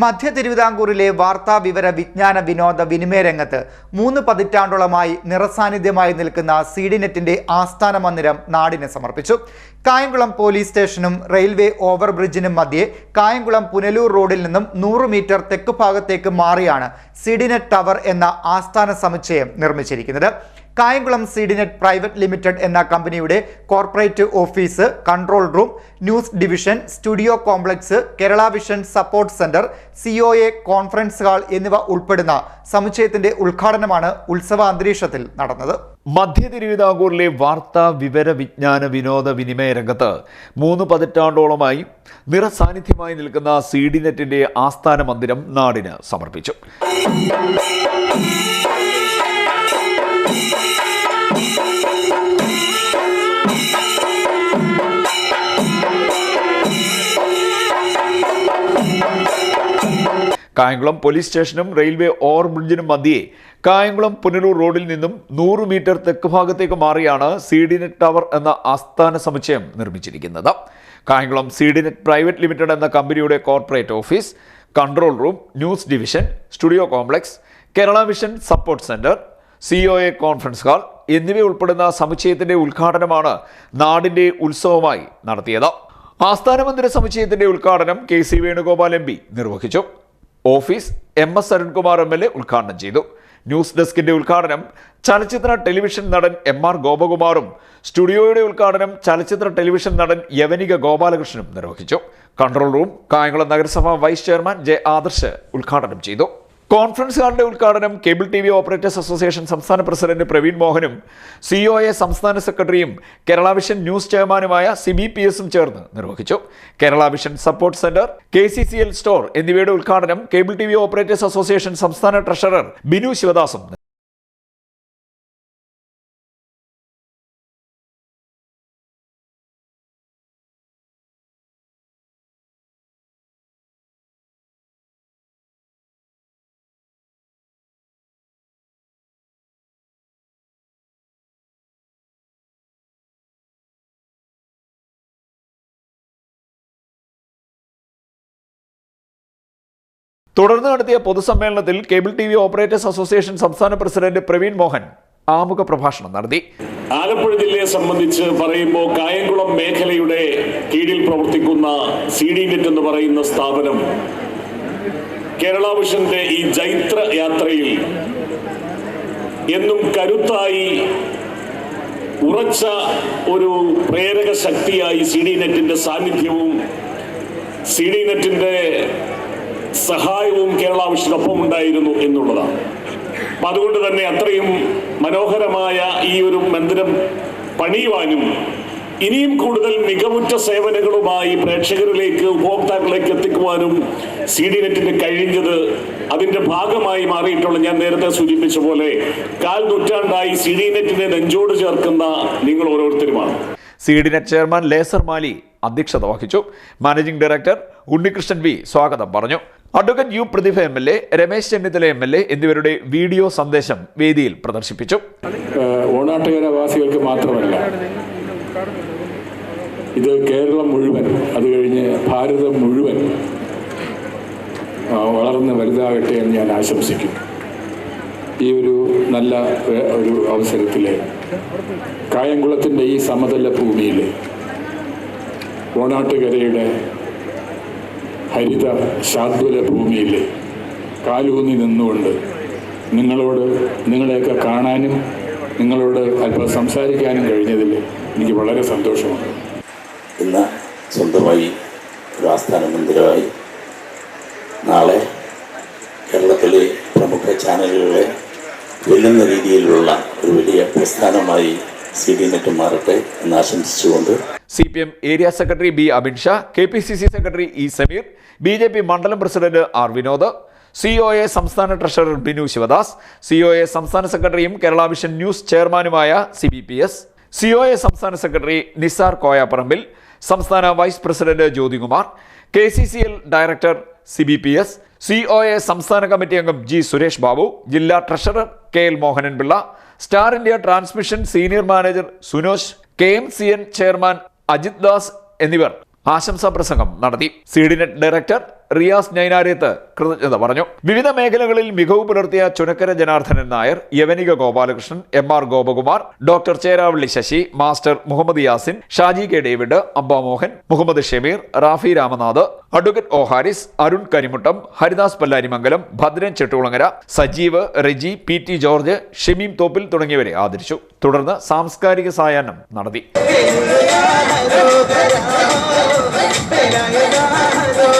മധ്യ തിരുവിതാംകൂറിലെ വാർത്താ വിവര വിജ്ഞാന വിനോദ വിനിമയ രംഗത്ത് മൂന്ന് പതിറ്റാണ്ടോളമായി നിറസാന്നിധ്യമായി നിൽക്കുന്ന സീഡിനെറ്റിന്റെ ആസ്ഥാന മന്ദിരം നാടിന് സമർപ്പിച്ചു. കായംകുളം പോലീസ് സ്റ്റേഷനും റെയിൽവേ ഓവർബ്രിഡ്ജിനും മധ്യേ കായംകുളം പുനലൂർ റോഡിൽ നിന്നും നൂറ് മീറ്റർ തെക്ക് ഭാഗത്തേക്ക് മാറിയാണ് സീഡിനെറ്റ് ടവർ എന്ന ആസ്ഥാന സമുച്ചയം നിർമ്മിച്ചിരിക്കുന്നത്. കായംകുളം സീഡിനെറ്റ് പ്രൈവറ്റ് ലിമിറ്റഡ് എന്ന കമ്പനിയുടെ corporate office control room news division studio complex Kerala vision support centre C O A conference hall എന്നിവ ഉൾപ്പെടുന്ന സമുച്ചയത്തിന്റെ ഉദ്ഘാടനമാണ് ഉത്സവ അന്തരീക്ഷത്തിൽ നടന്നത്. മധ്യ തിരുവിതാംകൂറിലെ വാർത്താ വിവര വിജ്ഞാന വിനോദ വിനിമയ രംഗത്ത് മൂന്ന് പതിറ്റാണ്ടോളമായി നിറസാന്നിധ്യമായി നിൽക്കുന്ന സി ഡി നെറ്റിന്റെ ആസ്ഥാന മന്ദിരം നാടിന് സമർപ്പിച്ചു. കായംകുളം പോലീസ് സ്റ്റേഷനും റെയിൽവേ ഓവർബ്രിഡ്ജിനും മധ്യേ കായംകുളം പുനലൂർ റോഡിൽ നിന്നും നൂറ് മീറ്റർ തെക്ക് ഭാഗത്തേക്ക് മാറിയാണ് സീഡിനെറ്റ് ടവർ എന്ന ആസ്ഥാന സമുച്ചയം നിർമ്മിച്ചിരിക്കുന്നത്. കായംകുളം സീഡിനെറ്റ് പ്രൈവറ്റ് ലിമിറ്റഡ് എന്ന കമ്പനിയുടെ corporate office control room news division studio complex Kerala vision support centre C O A conference hall എന്നിവ ഉൾപ്പെടുന്ന സമുച്ചയത്തിന്റെ ഉദ്ഘാടനമാണ് നാടിന്റെ ഉത്സവമായി നടത്തിയത്. ആസ്ഥാന മന്ദിര സമുച്ചയത്തിന്റെ ഉദ്ഘാടനം കെ സി വേണുഗോപാൽ എം നിർവഹിച്ചു. Office M S Arunkumar M L A ഉദ്ഘാടനം ചെയ്തു. ന്യൂസ് ഡെസ്കിന്റെ ഉദ്ഘാടനം ചലച്ചിത്ര ടെലിവിഷൻ നടൻ എം ആർ ഗോപകുമാറും സ്റ്റുഡിയോയുടെ ഉദ്ഘാടനം ചലച്ചിത്ര ടെലിവിഷൻ നടൻ യവനിക ഗോപാലകൃഷ്ണനും നിർവഹിച്ചു. കൺട്രോൾ റൂം കായംകുളം നഗരസഭ വൈസ് ചെയർമാൻ ജെ ആദർശ് ഉദ്ഘാടനം ചെയ്തു. കോൺഫറൻസ് ഹാളിന്റെ ഉദ്ഘാടനം cable T V operators association സംസ്ഥാന പ്രസിഡന്റ് പ്രവീൺ മോഹനും സി ഒ എ സംസ്ഥാന സെക്രട്ടറിയും കേരള വിഷൻ ന്യൂസ് ചെയർമാനുമായ സി ബി പി എസും ചേർന്ന് നിർവഹിച്ചു. Kerala vision support centre K C C L store എന്നിവയുടെ ഉദ്ഘാടനം cable T V operators association സംസ്ഥാന ട്രഷറർ ബിനു ശിവദാസും തുടർന്ന് നടത്തിയ പൊതുസമ്മേളനത്തിൽ cable T V operators association സംസ്ഥാന പ്രസിഡന്റ് പ്രവീൺ മോഹൻ ആമുഖ പ്രഭാഷണം നടത്തി. ആലപ്പുഴ ജില്ലയെ സംബന്ധിച്ച് പറയുമ്പോൾ കായംകുളം മേഖലയുടെ കീഴിൽ പ്രവർത്തിക്കുന്ന സി ഡി നെറ്റ് എന്ന് പറയുന്ന സ്ഥാപനം കേരള വിഷന്റെ ഈ ജൈത്ര യാത്രയിൽ എന്നും കരുത്തായി ഉറച്ച ഒരു പ്രേരക ശക്തിയായി സി ഡി നെറ്റിന്റെ സാന്നിധ്യവും സി ഡി നെറ്റിന്റെ സഹായവും കേരള വിഷനൊപ്പം ഉണ്ടായിരുന്നു എന്നുള്ളതാണ്. അപ്പൊ അതുകൊണ്ട് തന്നെ അത്രയും മനോഹരമായ ഈ ഒരു മന്ദിരം പണിയുവാനും ഇനിയും കൂടുതൽ മികവുറ്റ സേവനങ്ങളുമായി പ്രേക്ഷകരിലേക്ക് ഉപഭോക്താക്കളിലേക്ക് എത്തിക്കുവാനും സി ഡി നെറ്റിന് കഴിഞ്ഞത് അതിന്റെ ഭാഗമായി മാറിയിട്ടുള്ള ഞാൻ നേരത്തെ സൂചിപ്പിച്ച പോലെ കാൽ നൂറ്റാണ്ടായി സി ഡി നെറ്റിനെ നെഞ്ചോട് ചേർക്കുന്ന നിങ്ങൾ ഓരോരുത്തരുമാണ്. സി ഡി നെറ്റ് ചെയർമാൻ ലേസർ മാലി അധ്യക്ഷത വഹിച്ചു. മാനേജിംഗ് ഡയറക്ടർ ഉണ്ണികൃഷ്ണൻ വി സ്വാഗതം പറഞ്ഞു. Advocate U Prathibha M L A Ramesh Chennithala M L A എന്നിവരുടെ വീഡിയോ സന്ദേശം വേദിയിൽ പ്രദർശിപ്പിച്ചു. വാസികൾക്ക് മാത്രമല്ല ഇത് കേരളം മുഴുവൻ അത് കഴിഞ്ഞ് ഭാരതം മുഴുവൻ വളർന്ന് വലുതാകട്ടെ എന്ന് ഞാൻ ആശംസിക്കുന്നു ഈ ഒരു നല്ല ഒരു അവസരത്തിൽ കായംകുളത്തിന്റെ ഈ സമതല ഭൂമിയിൽ ഓണാട്ടുകരയുടെ ഹരിത ശാദ്വല ഭൂമിയിൽ കാലൂന്നി നിന്നുകൊണ്ട് നിങ്ങളോട് നിങ്ങളെയൊക്കെ കാണാനും നിങ്ങളോട് അല്പം സംസാരിക്കാനും കഴിഞ്ഞതിൽ എനിക്ക് വളരെ സന്തോഷമുണ്ട്. ഇന്ന് സ്വന്തമായി ഒരു ആസ്ഥാന മന്ദിരമായി നാളെ കേരളത്തിലെ പ്രമുഖ ചാനലുകളെ വെല്ലുന്ന രീതിയിലുള്ള ഒരു വലിയ പ്രസ്ഥാനമായി സി ഡി നെറ്റ് മാറട്ടെ എന്ന് ആശംസിച്ചുകൊണ്ട് C P M area secretary B Amit Shah K P C C secretary E Sameer B J P മണ്ഡലം president R Vinod C O A സംസ്ഥാന treasurer Binu Shivadas C O A സംസ്ഥാന സെക്രട്ടറിയും Kerala vision news ചെയർമാനുമായ C B P S C O A സംസ്ഥാന secretary Nisar Koyaparambil സംസ്ഥാന vice president Jyothikumar K C C L director C B P S C O A സംസ്ഥാന committee അംഗം G Suresh Babu ജില്ലാ treasurer K L Mohanan Pillai star India transmission senior manager Sunosh K M C N chairman Ajith Das എന്നിവർ ആശംസാ പ്രസംഗം നടത്തി. സീഡിനെറ്റ് director Riyas നൈനാരേത്ത് കൃതജ്ഞത പറഞ്ഞു? വിവിധ മേഖലകളിൽ മികവ് പുലർത്തിയ Chunakkara Janardhanan Nair Yavanika Gopalakrishnan M R Gopakumar doctor Cheravally Sasi master Muhammad Yasin Shaji K David Abba Mohan Muhammad Shameer Rafi Ramanath advocate O Haris Arun Karimuttam Haridas Pallarimangalam Bhadran Chettikulangara Sajeev Reji P T George Shameem Thoppil തുടങ്ങിയവരെ ആദരിച്ചു. തുടർന്ന് സാംസ്കാരിക സായാഹ്നം നടത്തി.